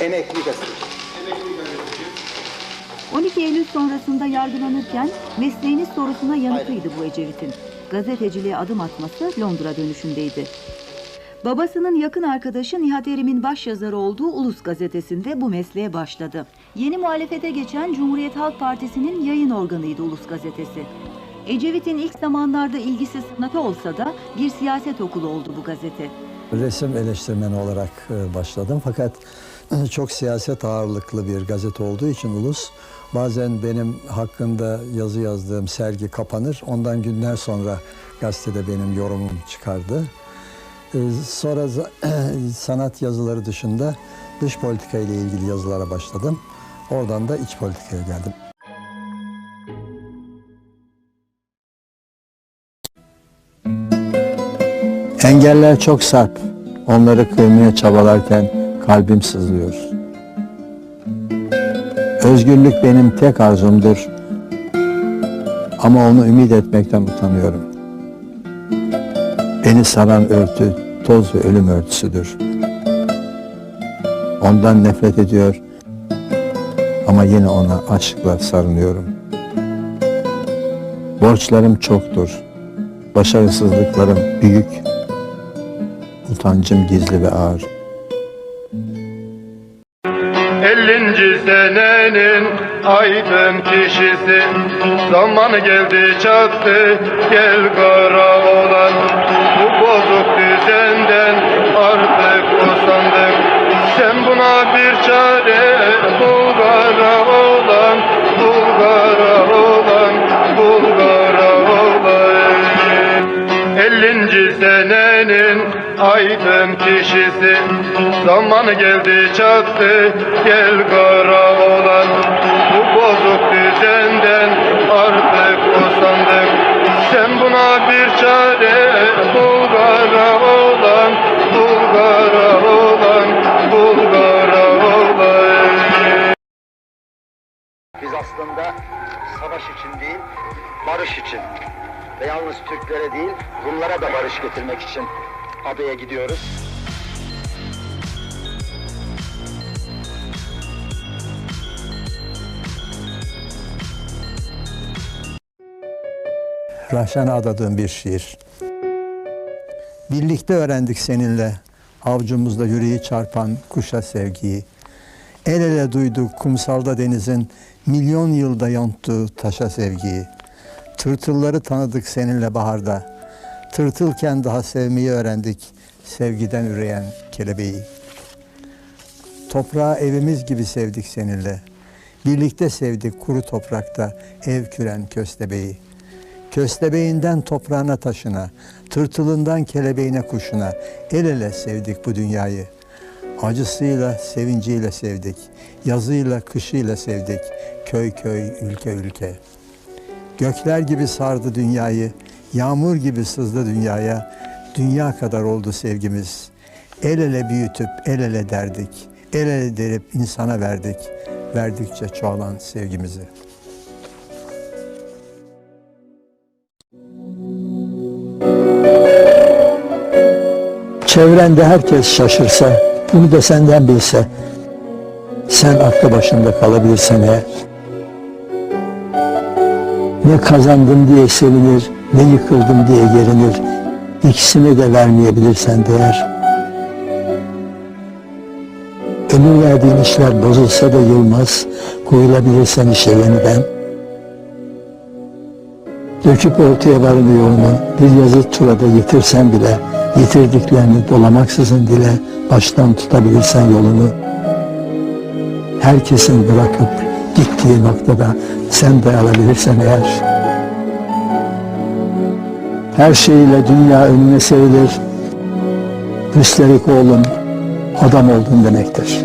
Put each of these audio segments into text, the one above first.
Emekli gazeteci. 12 Eylül sonrasında yargılanırken mesleğiniz sorusuna yanıtıydı bu Ecevit'in. Gazeteciliğe adım atması Londra dönüşündeydi. Babasının yakın arkadaşı Nihat Erim'in başyazarı olduğu Ulus gazetesinde bu mesleğe başladı. Yeni muhalefete geçen Cumhuriyet Halk Partisi'nin yayın organıydı Ulus gazetesi. Ecevit'in ilk zamanlarda ilgisi sanata olsa da bir siyaset okulu oldu bu gazete. Resim eleştirmeni olarak e, başladım fakat çok siyaset ağırlıklı bir gazete olduğu için Ulus bazen benim hakkında yazı yazdığım sergi kapanır. Ondan günler sonra gazetede benim yorumum çıkardı. E, Sonra sanat yazıları dışında dış politika ile ilgili yazılara başladım. Oradan da iç politikaya geldim. Engeller çok sarp. Onları kırmaya çabalarken kalbim sızlıyor. Özgürlük benim tek arzumdur. Ama onu ümit etmekten utanıyorum. Beni saran örtü toz ve ölüm örtüsüdür. Ondan nefret ediyor ama yine ona aşkla sarınıyorum. Borçlarım çoktur. Başarısızlıklarım büyük. Utancım gizli ve ağır. 50. senenin aydın kişisi Zamanı geldi çattı gel kara olan Bu bozuk düzenden artık usandık Sen buna bir çare bul kara olan aydın kişisi. Zamanı geldi çattı. Gel kara olan. Bu bozuk düzenden artık usandık Sen buna bir çare bul kara olan Bul kara olan Bul kara olan. Biz aslında savaş için değil, barış için ve yalnız Türklere değil, Rumlara da barış getirmek için adaya gidiyoruz. Rahşan'a adadığım bir şiir. Birlikte öğrendik seninle avcumuzda yüreği çarpan kuşa sevgiyi. El ele duyduk kumsalda denizin milyon yılda yonttuğu taşa sevgiyi. Tırtılları tanıdık seninle baharda. Tırtılken daha sevmeyi öğrendik sevgiden üreyen kelebeği. Toprağı evimiz gibi sevdik seninle. Birlikte sevdik kuru toprakta ev küren köstebeği. Köstebeğinden toprağına taşına, tırtılından kelebeğine kuşuna el ele sevdik bu dünyayı. Acısıyla, sevinciyle sevdik. Yazıyla, kışıyla sevdik. Köy köy, ülke ülke. Gökler gibi sardı dünyayı, yağmur gibi sızdı dünyaya. Dünya kadar oldu sevgimiz. El ele büyütüp el ele derdik. El ele derip insana verdik. Verdikçe çoğalan sevgimizi. Çevrende herkes şaşırsa, bunu da senden bilse, sen aklı başında kalabilirsen eğer, ne kazandım diye sevinir, ne yıkıldım diye gerinir, ikisini de vermeyebilirsen değer. Ömür verdiğin işler bozulsa da yılmaz, koyulabilirsen işe yeniden. Döküp ortaya varın yolunu, bir yazı turada yitirsen bile, yitirdiklerini dolamaksızın dile, baştan tutabilirsen yolunu. Herkesin bırakıp gittiği noktada sen de alabilirsen eğer. Her şeyiyle dünya önüne serilir. Üstelik oğlum adam oldun demektir.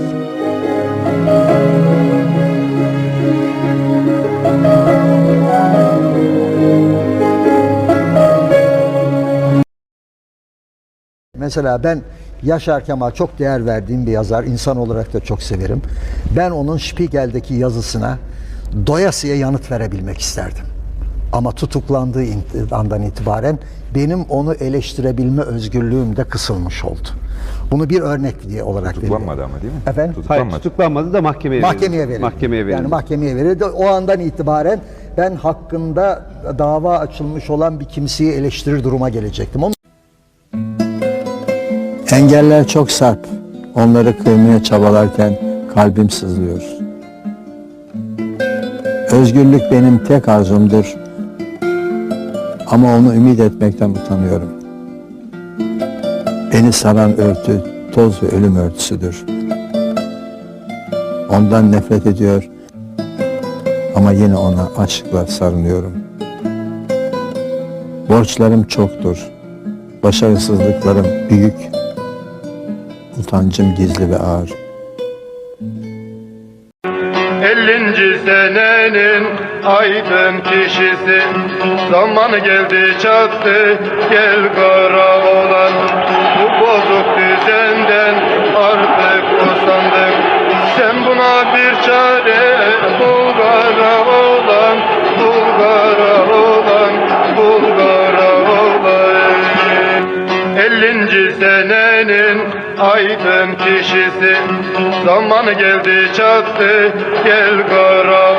Mesela ben Yaşar Kemal çok değer verdiğim bir yazar, insan olarak da çok severim. Ben onun Spiegel'deki yazısına doyasıya yanıt verebilmek isterdim. Ama tutuklandığı andan itibaren benim onu eleştirebilme özgürlüğüm de kısılmış oldu. Bunu bir örnek diye olarak veriyorum. Tutuklanmadı ama değil mi? Efendim? Hayır Tutuklanmadı. tutuklanmadı da mahkemeye verildi. Mahkemeye verildi. Mahkemeye verildi. Yani mahkemeye verildi. O andan itibaren ben hakkında dava açılmış olan bir kimseyi eleştirir duruma gelecektim. Onun Engeller çok sarp. Onları kırmaya çabalarken kalbim sızlıyor. Özgürlük benim tek arzumdur. Ama onu ümit etmekten utanıyorum. Beni saran örtü toz ve ölüm örtüsüdür. Ondan nefret ediyor ama yine ona aşkla sarınıyorum. Borçlarım çoktur. Başarısızlıklarım büyük. Utancım gizli ve ağır. 50. senenin aydın kişisi Zamanı geldi çattı gel kara olan Bu bozuk düzenden artık usandık Sen buna bir çare bul kara olan Bul kara olan Bul kara olan 50. senenin aydın kişisi. Zamanı geldi çattı. Gel kara